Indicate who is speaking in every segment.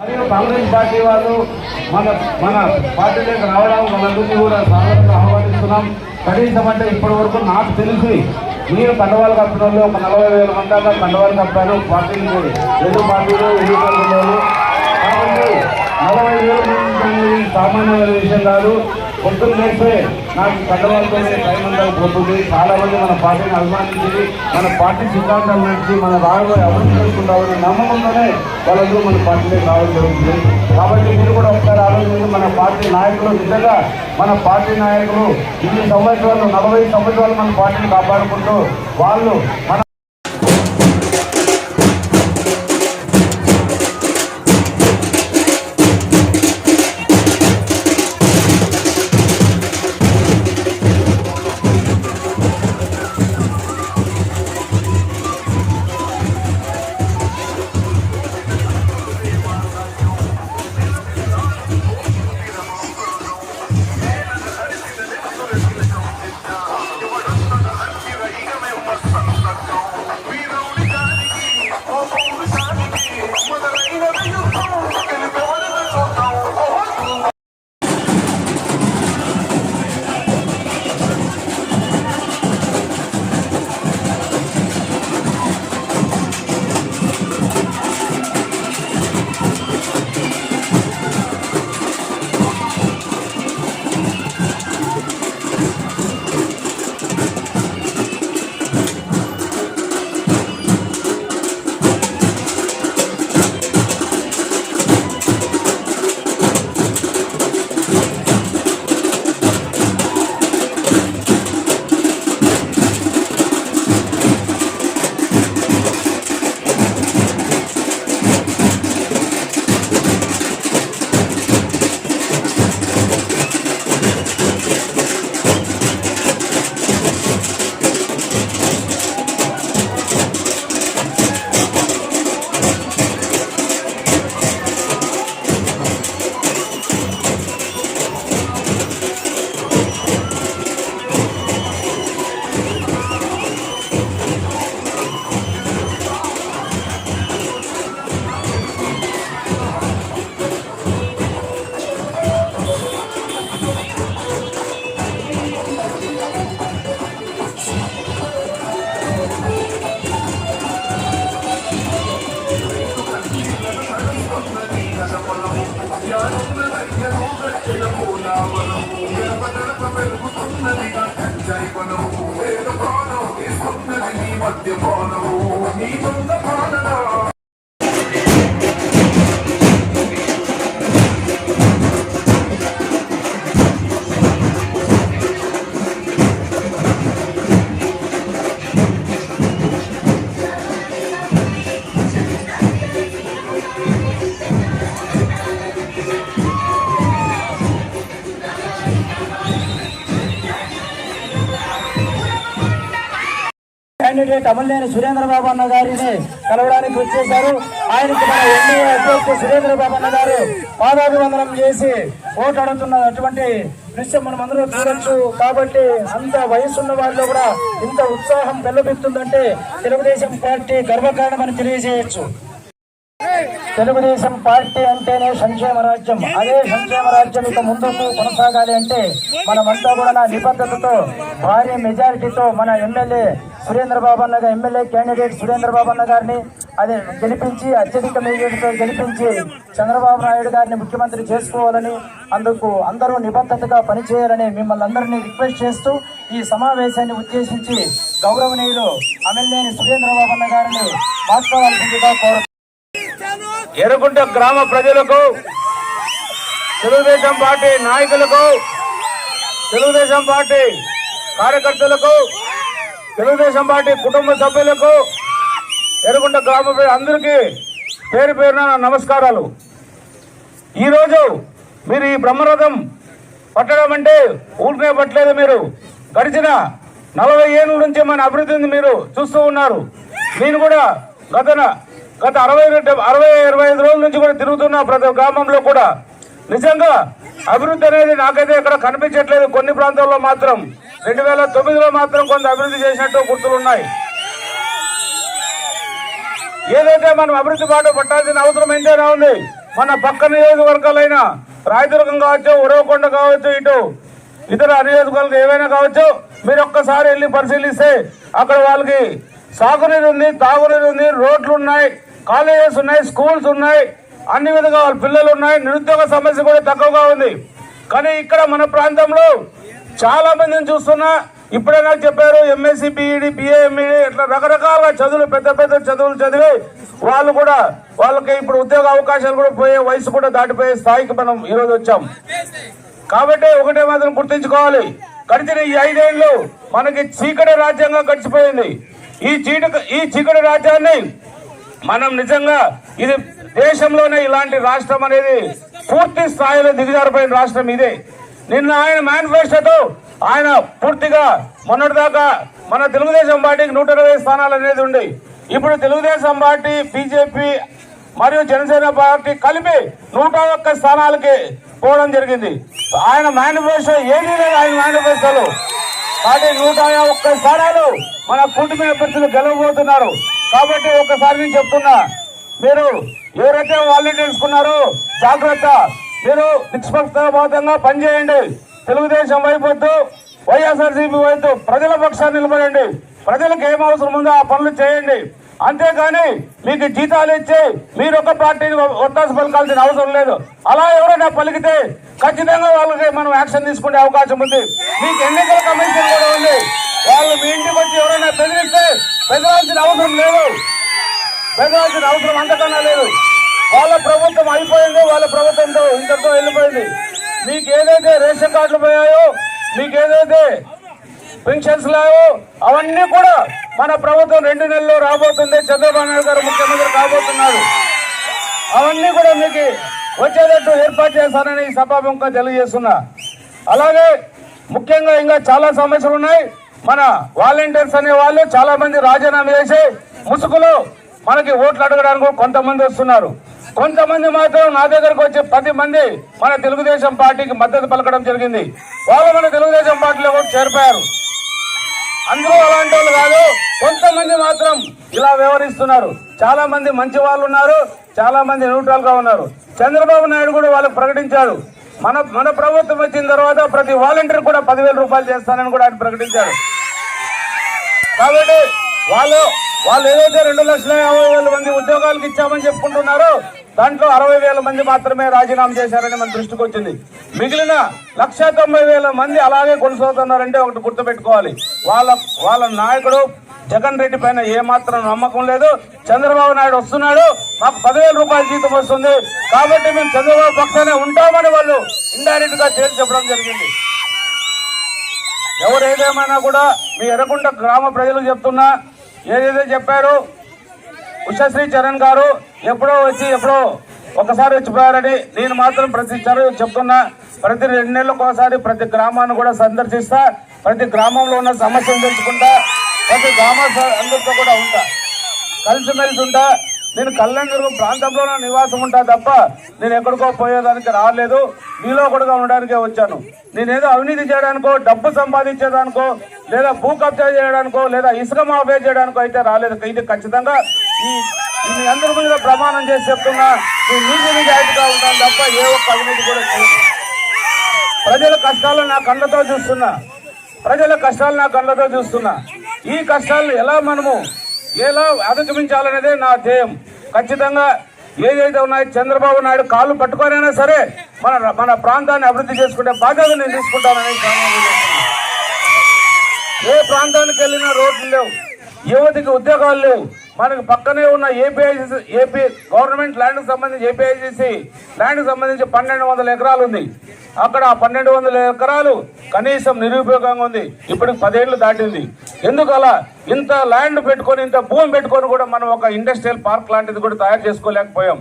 Speaker 1: మరియు కాంగ్రెస్ పార్టీ వాళ్ళు మన మన పార్టీలోకి రావడం వాళ్ళందరినీ కూడా స్వాగతంగా ఆహ్వానిస్తున్నాం. కనీసం అంటే ఇప్పటి వరకు నాకు తెలిసి మీరు కండవాళ్ళు కప్పిన వాళ్ళు ఒక నలభై వేల మంది దాకా కండవాళ్ళు కప్పారు. పార్టీలు రెండు పార్టీలు ఎన్నికలు కాబట్టి నలభై వేల మంది సామాన్యమైన విషయం కాదు. పొద్దున్న లేస్తే నాకు పెద్దవాళ్ళతోనే టైం అంతా పోతుంది. చాలా మంది మన పార్టీని అభిమానించి మన పార్టీ సిద్ధాంతాలు నడిచి మన రాబోయే అభివృద్ధి చేసుకుంటామని నమ్మకంతోనే వాళ్ళందరూ మన పార్టీలో రావడం జరుగుతుంది. కాబట్టి మీరు కూడా ఒకసారి ఆలోచించి మన పార్టీ నాయకులు నిజంగా మన పార్టీ నాయకులు ఇన్ని సంవత్సరాలు నలభై సంవత్సరాలు మన పార్టీని కాపాడుకుంటూ వాళ్ళు మన మధ్య భవనము నీ బృందం
Speaker 2: క్యాండిడేట్ అమలేని సురేంద్రబాబు అన్న గారిని కలవడానికి వచ్చేశారు. ఆయనకి మన ఎన్డీఏ అధ్యక్షుడు సురేంద్రబాబు అన్న గారు పాదాభివందనం చేసి ఓటాడుతున్న అటువంటి దృశ్యం మనం అందరూ చూడొచ్చు. కాబట్టి అంత వయసున్న వాళ్ళు కూడా ఇంత ఉత్సాహం పెళ్ళబెత్తుందంటే తెలుగుదేశం పార్టీ గర్వకారణమని తెలియజేయచ్చు. తెలుగుదేశం పార్టీ అంటేనే సంక్షేమ రాజ్యం. అదే సంక్షేమ రాజ్యం ఇక ముందుకు కొనసాగాలి అంటే మనమంతా కూడా నా నిబద్ధతతో భారీ మెజారిటీతో మన ఎమ్మెల్యే సురేంద్ర బాబు అన్న ఎమ్మెల్యే క్యాండిడేట్ సురేంద్ర బాబు అన్న గారిని అదే గెలిపించి అత్యధిక మెజారిటీతో గెలిపించి చంద్రబాబు నాయుడు గారిని ముఖ్యమంత్రి చేసుకోవాలని అందుకు అందరూ నిబద్ధతగా పనిచేయాలని మిమ్మల్ని అందరినీ రిక్వెస్ట్ చేస్తూ ఈ సమావేశాన్ని ఉద్దేశించి గౌరవనీయులు ఎమ్మెల్యేని సురేంద్ర బాబు అన్న గారిని మార్చుకోవాల్సిందిగా కోరు
Speaker 1: ఎరుగుంట గ్రామ ప్రజలకు తెలుగుదేశం పార్టీ నాయకులకు తెలుగుదేశం పార్టీ కార్యకర్తలకు తెలుగుదేశం పార్టీ కుటుంబ సభ్యులకు ఎరుగుంట గ్రామ అందరికీ పేరు పేరున నమస్కారాలు. ఈరోజు మీరు ఈ బ్రహ్మరథం పట్టడం అంటే ఊరికే పట్టలేదు మీరు. గడిచిన నలభై ఏళ్ళ నుంచి మన అభివృద్ధిని మీరు చూస్తూ ఉన్నారు. నేను కూడా గత గత అరవై రెండు- అరవై ఇరవై ఐదు రోజుల నుంచి కూడా తిరుగుతున్నా ప్రతి గ్రామంలో కూడా నిజంగా అభివృద్ధి అనేది నాకైతే ఇక్కడ కనిపించట్లేదు. కొన్ని ప్రాంతాల్లో మాత్రం రెండు వేల తొమ్మిదిలో మాత్రం కొంత అభివృద్ధి చేసినట్టు గుర్తులు ఉన్నాయి. ఏదైతే మనం అభివృద్ధి బాట పట్టాల్సిన అవసరం ఏంటైనా ఉంది మన పక్క నియోజకవర్గాలైన రాయదుర్గం కావచ్చు ఉరవకొండ కావచ్చు ఇటు ఇతర నియోజకవర్గాలు ఏవైనా కావచ్చు మీరు ఒక్కసారి వెళ్ళి పరిశీలిస్తే అక్కడ వాళ్ళకి సాగునీరు ఉంది తాగునీరు ఉంది రోడ్లు ఉన్నాయి. కాలేజెస్ ఉన్నాయి స్కూల్స్ ఉన్నాయి అన్ని విధంగా వాళ్ళ పిల్లలు ఉన్నాయి. నిరుద్యోగ సమస్య కూడా తక్కువగా ఉంది. కానీ ఇక్కడ మన ప్రాంతంలో చాలా మందిని చూస్తున్నా. ఇప్పుడే నాకు చెప్పారు ఎంఎస్సి బీఈడి బిఏఎంఈడి ఇట్లా రకరకాల చదువులు పెద్ద పెద్ద చదువులు చదివి వాళ్ళు కూడా వాళ్ళకి ఇప్పుడు ఉద్యోగ అవకాశాలు కూడా పోయే వయసు కూడా దాటిపోయే స్థాయికి మనం ఈరోజు వచ్చాం. కాబట్టి ఒకటే మాత్రం గుర్తించుకోవాలి. గడిచిన ఈ ఐదేళ్ళు మనకి చీకటి రాజ్యాంగం గడిచిపోయింది. ఈ చీట ఈ చీకటి రాజ్యాన్ని మనం నిజంగా ఇది దేశంలోనే ఇలాంటి రాష్ట్రం అనేది పూర్తి స్థాయిలో దిగజారిపోయిన రాష్ట్రం ఇదే. నిన్న ఆయన మేనిఫెస్టోతో ఆయన పూర్తిగా మొన్నటిదాకా మన తెలుగుదేశం పార్టీకి నూట ఇరవై స్థానాలు అనేది ఉంది ఇప్పుడు తెలుగుదేశం పార్టీ బీజేపీ మరియు జనసేన పార్టీ కలిపి నూట ఒక్క స్థానాలకి పోవడం జరిగింది. ఆయన మేనిఫెస్టో ఏమీ లేదు ఆయన మేనిఫెస్టోలో కాబట్టి నూట ఒక్క స్థానాలు మన కుటుంబ అభ్యర్థులు గెలవబోతున్నారు. కాబట్టి ఒకసారి నేను చెప్తున్నా మీరు ఎవరైతే వాలంటీర్స్ ఉన్నారో జాగ్రత్త. మీరు నిష్పక్షపాతంగా పనిచేయండి. తెలుగుదేశం వైపు వద్దు వైఎస్ఆర్సీపీ వైపు ప్రజల పక్షాన్ని నిలబడండి. ప్రజలకు ఏం అవసరం ఉందో ఆ పనులు చేయండి. అంతేగాని మీకు జీతాలు ఇచ్చి మీరు ఒక పార్టీని ఒత్తాసు పలకాల్సిన అవసరం లేదు. అలా ఎవరైనా పలికితే ఖచ్చితంగా వాళ్ళకి మనం యాక్షన్ తీసుకునే అవకాశం ఉంది. మీకు ఎన్నికల కమిషన్ కూడా ఉంది. వాళ్ళు మీ ఇంటికి వచ్చి ఎవరైనా బెదిరిస్తే బెదరాల్సిన అవసరం లేదు. బెదరాల్సిన అవసరం అంతకన్నా లేదు. వాళ్ళ ప్రభుత్వం అయిపోయింది వాళ్ళ ప్రభుత్వంతో ఇంతతో వెళ్ళిపోయింది. మీకు ఏదైతే రేషన్ కార్డులు పోయాయో మీకు ఏదైతే పెన్షన్స్ లేవు అవన్నీ కూడా మన ప్రభుత్వం రెండు నెలల్లో రాబోతుంది. చంద్రబాబు నాయుడు గారు ముఖ్యమంత్రి కాబోతున్నారు. అవన్నీ కూడా మీకు వచ్చేటట్టు ఏర్పాటు చేస్తానని ఈ సభాముఖంగా తెలియజేస్తున్నా. అలాగే ముఖ్యంగా ఇంకా చాలా సమస్యలు ఉన్నాయి. మన వాలంటీర్స్ అనే వాళ్ళు చాలా మంది రాజీనామా చేసి ముసుగులో మనకి ఓట్లు అడగడానికి కొంతమంది వస్తున్నారు. కొంతమంది మాత్రం నా దగ్గరకు వచ్చి పది మంది మన తెలుగుదేశం పార్టీకి మద్దతు పలకడం జరిగింది. వాళ్ళు మన తెలుగుదేశం పార్టీలో కూడా చేరిపోయారు. అందరూ అలాంటి వాళ్ళు కాదు. కొంతమంది మాత్రం ఇలా వ్యవహరిస్తున్నారు. చాలా మంది మంచి వాళ్ళు ఉన్నారు. చాలా మంది న్యూట్రల్గా ఉన్నారు. చంద్రబాబు నాయుడు కూడా వాళ్ళు ప్రకటించాడు. మన మన ప్రభుత్వం వచ్చిన తర్వాత ప్రతి వాలంటీర్ కూడా పదివేల రూపాయలు చేస్తానని కూడా ఆయన ప్రకటించాడు. కాబట్టి వాళ్ళు వాళ్ళు ఏదైతే రెండు లక్షల యాభై వేల మంది ఉద్యోగాలకు ఇచ్చామని చెప్పుకుంటున్నారో దాంట్లో అరవై వేల మంది మాత్రమే రాజీనామా చేశారని మన దృష్టికి వచ్చింది. మిగిలిన లక్ష తొంభై వేల మంది అలాగే కొనసాగుతున్నారంటే ఒకటి గుర్తుపెట్టుకోవాలి. వాళ్ళ వాళ్ళ నాయకుడు జగన్ రెడ్డి పైన ఏమాత్రం నమ్మకం లేదు. చంద్రబాబు నాయుడు వస్తున్నాడు. మాకు పదివేల రూపాయల జీతం వస్తుంది. కాబట్టి మేము చంద్రబాబు పక్కనే ఉంటామని వాళ్ళు ఇండైరెక్ట్గా తేల్చి చెప్పడం జరిగింది. ఎవరు ఏదేమైనా కూడా మీ ఎర్రకుంట గ్రామ ప్రజలు చెప్తున్నా ఏదైతే చెప్పారో ఉషశ్రీ చరణ్ గారు ఎప్పుడో వచ్చి ఎప్పుడో ఒకసారి వచ్చిపోయారని నేను మాత్రం ప్రతి చర్య చెప్తున్నా. ప్రతి రెండు నెలలకు ఒకసారి ప్రతి గ్రామాన్ని కూడా సందర్శిస్తా. ప్రతి గ్రామంలో ఉన్న సమస్యలు తెలుసుకుంటా. ప్రతి గ్రామ అందరితో కూడా ఉంటా. కలిసిమెలిసి ఉంటా. నేను కళ్యాణదుర్గం ప్రాంతంలో నివాసం ఉంటా తప్ప నేను ఎక్కడికో పోయేదానికి రాలేదు. మీలో కూడా ఉండడానికే వచ్చాను. నేనేదో అవినీతి చేయడానికో డబ్బు సంపాదించేదానికో లేదా భూ కబ్జా చేయడానికో లేదా ఇసుక మాఫే చేయడానికో అయితే రాలేదు. ఇది ఖచ్చితంగా మీ అందరి మీద ప్రమాణం చేసి చెప్తున్నా నేను నీతి నిజాయితీగా ఉంటాను తప్ప ఏ ఒక్క అవినీతి కూడా ప్రజల కష్టాలు నా కళ్ళతో చూస్తున్నా. ప్రజల కష్టాలు నా కళ్ళతో చూస్తున్నా. ఈ కష్టాలను ఎలా మనము ఎలా అధిగమించాలనేదే నా ధ్యేయం. ఖచ్చితంగా ఏదైతే ఉన్నాయో చంద్రబాబు నాయుడు కాళ్ళు పట్టుకోనైనా సరే మన మన ప్రాంతాన్ని అభివృద్ధి చేసుకుంటే బాధ్యత నేను తీసుకుంటానని ఏ ప్రాంతానికి వెళ్ళినా రోడ్లు లేవు. యువతికి ఉద్యోగాలు లేవు. మనకు పక్కనే ఉన్న ఏపీఐసి ఏపీ గవర్నమెంట్ ల్యాండ్కి సంబంధించి ఏపీఐసిసి ల్యాండ్కి సంబంధించి పన్నెండు వందల ఎకరాలు ఉంది. అక్కడ పన్నెండు వందల ఎకరాలు కనీసం నిరుపయోగంగా ఉంది. ఇప్పటికి పదేళ్ళు దాటింది. ఎందుకు అలా ఇంత ల్యాండ్ పెట్టుకొని ఇంత భూమి పెట్టుకొని కూడా మనం ఒక ఇండస్ట్రియల్ పార్క్ లాంటిది కూడా తయారు చేసుకోలేకపోయాం.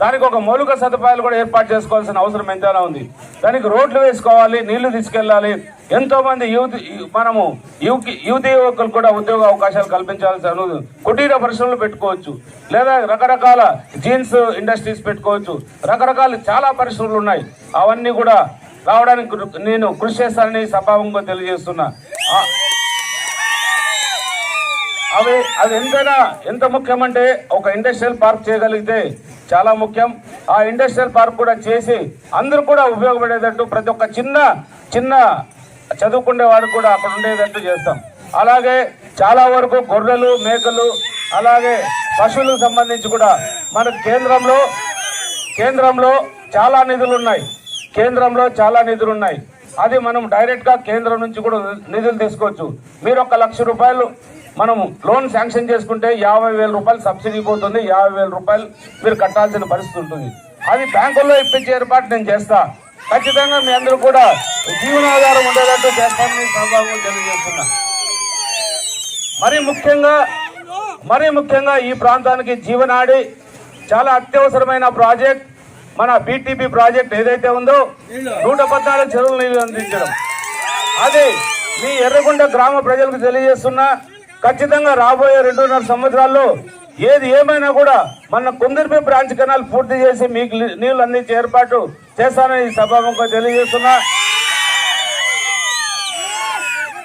Speaker 1: దానికి ఒక మౌలిక సదుపాయాలు కూడా ఏర్పాటు చేసుకోవాల్సిన అవసరం ఎంతైనా ఉంది. దానికి రోడ్లు వేసుకోవాలి నీళ్ళు తీసుకెళ్ళాలి. ఎంతో మంది యువతి మనము యువకి యువతి యువకులు కూడా ఉద్యోగ అవకాశాలు కల్పించాల్సిన కుటీర పరిశ్రమలు పెట్టుకోవచ్చు. లేదా రకరకాల జీన్స్ ఇండస్ట్రీస్ పెట్టుకోవచ్చు. రకరకాల చాలా పరిశ్రమలు ఉన్నాయి. అవన్నీ కూడా రావడానికి నేను కృషి చేస్తానని సభావంగా తెలియజేస్తున్నా. అవి అది ఎంతైనా ఎంత ముఖ్యమంటే ఒక ఇండస్ట్రియల్ పార్క్ చేయగలిగితే చాలా ముఖ్యం. ఆ ఇండస్ట్రియల్ పార్క్ కూడా చేసి అందరూ కూడా ఉపయోగపడేటట్టు ప్రతి ఒక్క చిన్న చిన్న చదువుకునే వాడు కూడా అక్కడ ఉండేటట్టు చేస్తాం. అలాగే చాలా వరకు గొర్రెలు మేకలు అలాగే పశువులకు సంబంధించి కూడా మనకు కేంద్రంలో కేంద్రంలో చాలా నిధులు ఉన్నాయి. కేంద్రంలో చాలా నిధులు ఉన్నాయి. అది మనం డైరెక్ట్గా కేంద్రం నుంచి కూడా నిధులు తీసుకోవచ్చు. మీరు ఒక లక్ష రూపాయలు మనము లోన్ శాంక్షన్ చేసుకుంటే యాభై వేల రూపాయలు సబ్సిడీ పోతుంది యాభై వేల రూపాయలు మీరు కట్టాల్సిన పరిస్థితి ఉంటుంది. అది బ్యాంకుల్లో ఇప్పించే ఏర్పాటు నేను చేస్తా. ఖచ్చితంగా మీ అందరూ కూడా జీవనాధారం ఉండేటట్టు చేస్తామని సందర్భంగా తెలియజేస్తున్నా. మరి ముఖ్యంగా మరి ముఖ్యంగా ఈ ప్రాంతానికి జీవనాడి చాలా అత్యవసరమైన ప్రాజెక్ట్ మన బీటీపీ ప్రాజెక్ట్ ఏదైతే ఉందో నూట పద్నాలుగు చెరువులు నీళ్ళు అందించడం. అది మీ ఎర్రగొండ గ్రామ ప్రజలకు తెలియజేస్తున్నా ఖచ్చితంగా రాబోయే రెండున్నర సంవత్సరాల్లో ఏది ఏమైనా కూడా మన కుందర్పి బ్రాంచ్ కెనాల్ పూర్తి చేసి మీకు నీళ్ళు అందించే ఏర్పాటు చేస్తానని ఈ సభాముఖంగా తెలియజేస్తున్నా.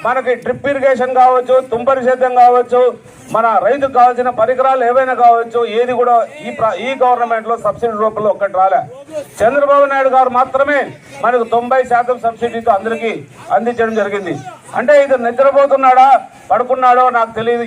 Speaker 1: మనకి డ్రిప్ ఇరిగేషన్ కావచ్చు తుంపరి సేద్యం కావచ్చు మన రైతుకు కావాల్సిన పరికరాలు ఏవైనా కావచ్చు ఏది కూడా ఈ ఈ గవర్నమెంట్లో సబ్సిడీ రూపంలో ఒక్కటి రాలే. చంద్రబాబు నాయుడు గారు మాత్రమే మనకు తొంభై శాతం సబ్సిడీతో అందరికీ అందించడం జరిగింది. అంటే ఇది నిద్రపోతున్నాడా పడుకున్నాడో నాకు తెలియదు.